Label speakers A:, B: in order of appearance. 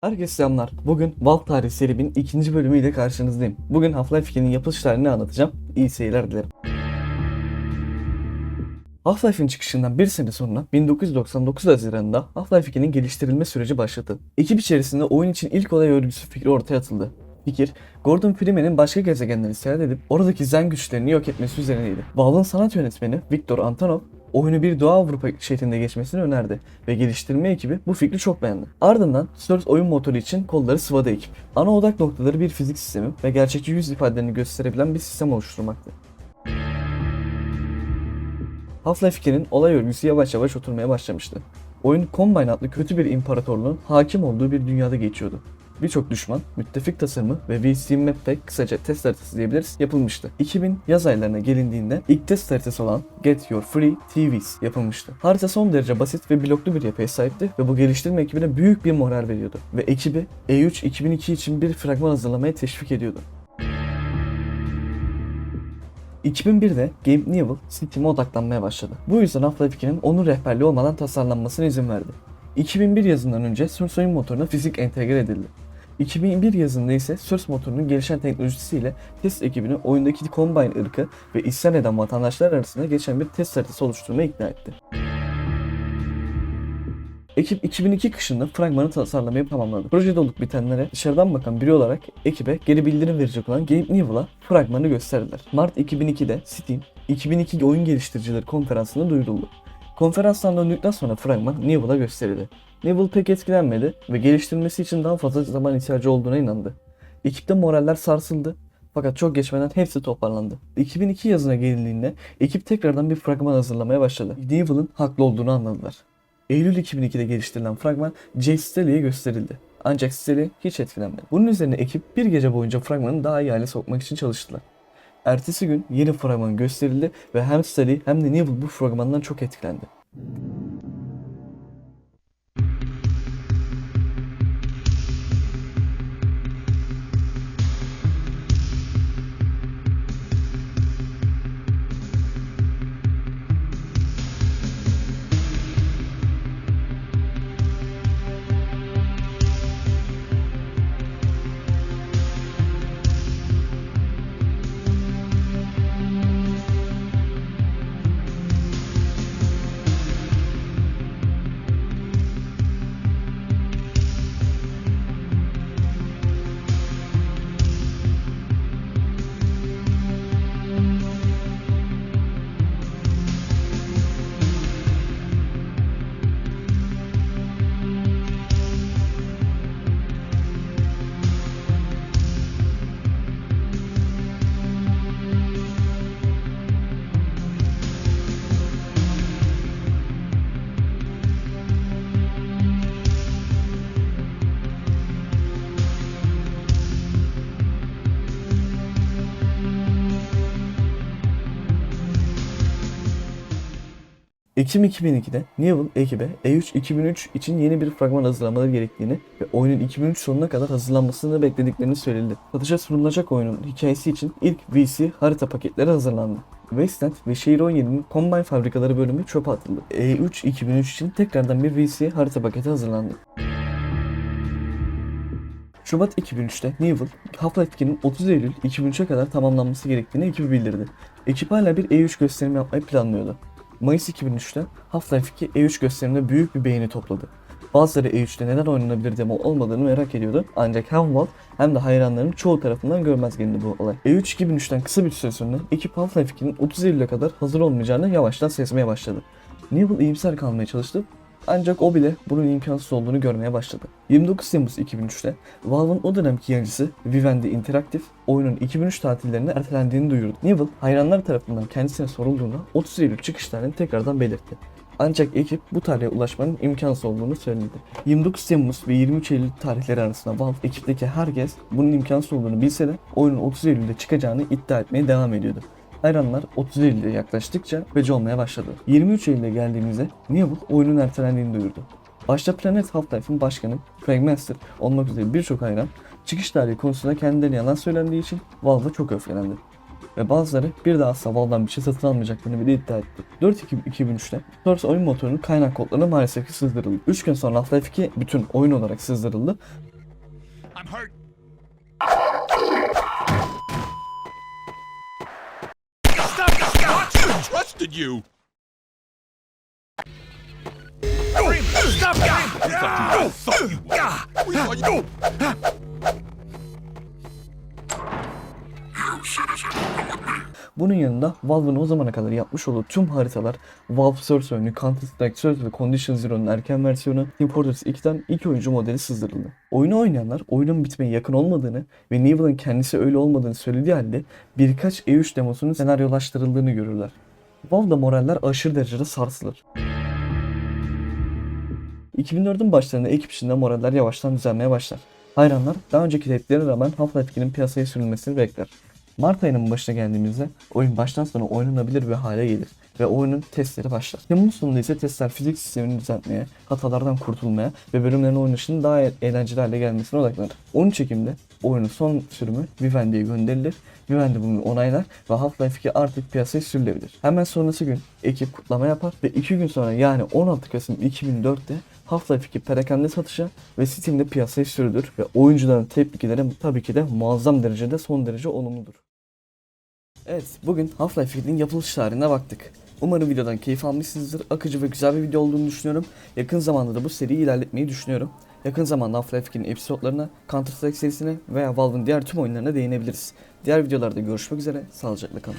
A: Herkese selamlar. Bugün Valve Tarih serimin ikinci bölümüyle karşınızdayım. Bugün Half-Life 2'nin yapılış tarihini anlatacağım. İyi seyirler dilerim. Half-Life'in çıkışından bir sene sonra 1999 Haziran'da Half-Life 2'nin geliştirilme süreci başladı. Ekip içerisinde oyun için ilk olay örgüsü fikri ortaya atıldı. Fikir, Gordon Freeman'in başka gezegenleri seyahat edip oradaki zen güçlerini yok etmesi üzerineydi. Valve'ın sanat yönetmeni Viktor Antonov oyunu bir Doğu Avrupa şehrinde geçmesini önerdi ve geliştirme ekibi bu fikri çok beğendi. Ardından Source oyun motoru için kolları sıvadı ekip. Ana odak noktaları bir fizik sistemi ve gerçekçi yüz ifadelerini gösterebilen bir sistem oluşturmaktı. Half-Life 2'nin olay örgüsü yavaş yavaş oturmaya başlamıştı. Oyun Combine adlı kötü bir imparatorluğun hakim olduğu bir dünyada geçiyordu. Birçok düşman, müttefik tasarımı ve VC Map Pack kısaca test haritası diyebiliriz yapılmıştı. 2000 yaz aylarına gelindiğinde ilk test haritası olan Get Your Free TVs yapılmıştı. Harita son derece basit ve bloklu bir yapıya sahipti ve bu geliştirme ekibine büyük bir moral veriyordu. Ve ekibi E3 2002 için bir fragman hazırlamaya teşvik ediyordu. 2001'de Gabe Newell Steam'e odaklanmaya başladı. Bu yüzden Half-Life 2'nin onun rehberliği olmadan tasarlanmasına izin verdi. 2001 yazından önce Source oyun motoruna fizik entegre edildi. 2001 yazında ise Source motorunun gelişen teknolojisiyle test ekibini oyundaki Combine ırkı ve isyan eden vatandaşlar arasında geçen bir test haritası oluşturmaya ikna etti. Ekip 2002 kışında fragmanı tasarlamayı tamamladı. Projede olup bitenlere dışarıdan bakan biri olarak ekibe geri bildirim verecek olan Gabe Newell'a fragmanı gösterdiler. Mart 2002'de Steam 2002 oyun geliştiricileri konferansında duyuruldu. Konferanstan döndükten sonra fragman Newell'a gösterildi. Newell pek etkilenmedi ve geliştirilmesi için daha fazla zaman ihtiyacı olduğuna inandı. Ekipte moraller sarsıldı fakat çok geçmeden hepsi toparlandı. 2002 yazına gelindiğinde ekip tekrardan bir fragman hazırlamaya başladı. Newell'ın haklı olduğunu anladılar. Eylül 2002'de geliştirilen fragman Jay Staley'e gösterildi. Ancak Staley hiç etkilenmedi. Bunun üzerine ekip bir gece boyunca fragmanı daha iyi hale sokmak için çalıştılar. Ertesi gün yeni fragman gösterildi ve hem Staley hem de Newell bu fragmandan çok etkilendi. Ekim 2002'de Newell ekibe E3 2003 için yeni bir fragman hazırlamaları gerektiğini ve oyunun 2003 sonuna kadar hazırlanmasını beklediklerini söyledi. Satışa sunulacak oyunun hikayesi için ilk VC harita paketleri hazırlandı. Wasteland ve Şehir 17'nin Combine fabrikaları bölümü çöpe atıldı. E3 2003 için tekrardan bir VC harita paketi hazırlandı. Şubat 2003'te Newell, Half-Life 2'nin 30 Eylül 2003'e kadar tamamlanması gerektiğini ekibi bildirdi. Ekip hala bir E3 gösterimi yapmayı planlıyordu. Mayıs 2003'te Half-Life 2 E3 gösteriminde büyük bir beğeni topladı. Bazıları E3'te neden oynanabilir demo olmadığını merak ediyordu ancak hem Valve hem de hayranların çoğu tarafından görmez gelindi bu olay. E3 2003'ten kısa bir süre sonra ekip Half-Life 2'nin 30 Eylül'e kadar hazır olmayacağını yavaştan sezmeye başladı. Newell iyimser kalmaya çalıştı ancak o bile bunun imkansız olduğunu görmeye başladı. 29 Temmuz 2003'te Valve'ın o dönemki yayıncısı Vivendi Interactive oyunun 2003 tatillerine ertelendiğini duyurdu. Newell hayranlar tarafından kendisine sorulduğunda 30 Eylül çıkış tarihini tekrardan belirtti. Ancak ekip bu tarihe ulaşmanın imkansız olduğunu söyledi. 29 Temmuz ve 23 Eylül tarihleri arasında Valve ekipteki herkes bunun imkansız olduğunu bilse de oyunun 30 Eylül'de çıkacağını iddia etmeye devam ediyordu. Hayranlar 30 Eylül'e yaklaştıkça feci olmaya başladı. 23 Eylül'e geldiğimizde Newell oyunun ertelendiğini duyurdu. Başta Planet Half-Life'ın başkanı Craig Master olmak üzere birçok hayran çıkış tarihi konusunda kendileri yalan söylendiği için Valve'a çok öfkelendi. Ve bazıları bir daha asla Valve'dan bir şey satın almayacaklarını bile iddia etti. 4 Ekim 2003'te Source oyun motorunun kaynak kodları maalesef ki sızdırıldı. 3 gün sonra Half-Life 2 bütün oyun olarak sızdırıldı.
B: I'm hurt. Trusted you. Stop!
A: Bunun yanında Valve'ın o zamana kadar yapmış olduğu tüm haritalar Valve Source oyunu, Counter Strike Source ve Condition Zero'nun erken versiyonu Team Fortress 2'den ilk oyuncu modeli sızdırıldı. Oyunu oynayanlar oyunun bitmeye yakın olmadığını ve Nivel'ın kendisi öyle olmadığını söylediği halde birkaç E3 demosunun senaryolaştırıldığını görürler. Valve'da moraller aşırı derecede sarsılır. 2004'ün başlarında ekip içinde moraller yavaştan düzelmeye başlar. Hayranlar daha önceki tepkilerine rağmen Half-Life 2'nin piyasaya sürülmesini bekler. Mart ayının başına geldiğimizde oyun baştan sona oynanabilir bir hale gelir ve oyunun testleri başlar. Temmuz sonunda ise testler fizik sistemini düzeltmeye, hatalardan kurtulmaya ve bölümlerin oynanışının daha e- eğlenceli hale gelmesine odaklanır. 13 Ekim'de oyunun son sürümü Vivendi'ye gönderilir. Vivendi bunu onaylar ve Half-Life 2 artık piyasaya sürülebilir. Hemen sonrası gün ekip kutlama yapar ve 2 gün sonra yani 16 Kasım 2004'te Half-Life 2 perakende satışa ve Steam'de piyasaya sürülür ve oyuncuların tepkileri tabii ki de muazzam derecede son derece olumludur. Evet, bugün Half-Life 2'nin yapılış tarihine baktık. Umarım videodan keyif almışsınızdır. Akıcı ve güzel bir video olduğunu düşünüyorum. Yakın zamanda da bu seriyi ilerletmeyi düşünüyorum. Yakın zamanda Half-Life 2'nin episodlarına, Counter Strike serisine veya Valve'ın diğer tüm oyunlarına değinebiliriz. Diğer videolarda görüşmek üzere, sağlıcakla kalın.